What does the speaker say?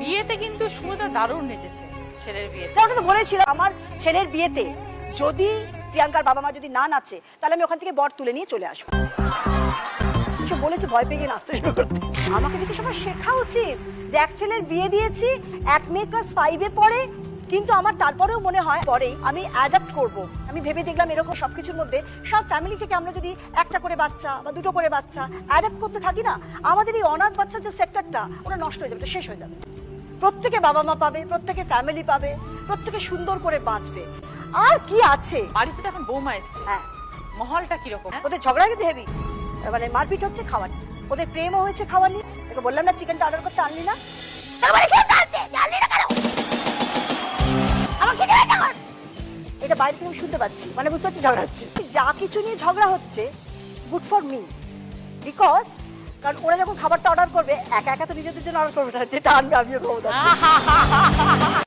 বিয়েতে কিন্তু সুমিতা দারুণ নেচেছে ছেলের বিয়েতে। তাহলে তো বলেছিলাম, আমার ছেলের বিয়েতে যদি প্রিয়াঙ্কার বাবা মা যদি না নাচে, তাহলে আমি ওখান থেকে বর তুলে নিয়ে চলে আসব। বলেছে, ভয় পেয়ে গিয়ে শুরু আমাকে শেখা উচিত দেখ ছেলের বিয়ে দিয়েছি, এক মেয়ে ফাইভে পড়ে, কিন্তু আমার তারপরেও মনে হয় আমি অ্যাডাপ্ট আমি ভেবে দেখলাম এরকম সবকিছুর মধ্যে সব ফ্যামিলি থেকে আমরা যদি একটা করে বাচ্চা বা দুটো করে বাচ্চা অ্যাডাপ্ট করতে থাকি না, আমাদের এই অনাথ বাচ্চার যে সেক্টরটা ওটা নষ্ট হয়ে যাবে শেষ হয়ে যাবে। প্রত্যেকে বাবা মা পাবে প্রত্যেকে ফ্যামিলি পাবে প্রত্যেকে সুন্দর করে বাঁচবে। আর কি আছে? বাড়িতে তো এখন বৌমা এসছে। হ্যাঁ। মহলটা কীরকম? ওদের ঝগড়া কিন্তু হেভি মানে মারপিট হচ্ছে খাওয়ার। ওদের প্রেমও হয়েছে খাওয়ার নিয়ে। তোকে বললাম না চিকেনটা অর্ডার করতে আনলি না। এটা বাইরে থেকে আমি শুনতে পাচ্ছি। মানে বুঝতে পারছি ঝগড়া হচ্ছে। যা কিছু নিয়ে ঝগড়া হচ্ছে গুড ফর মি বিকজ কারণ ওরা যখন খাবারটা অর্ডার করবে, একা একা তো নিজেদের জন্য অর্ডার করবে না, যেটা আনবে আমিও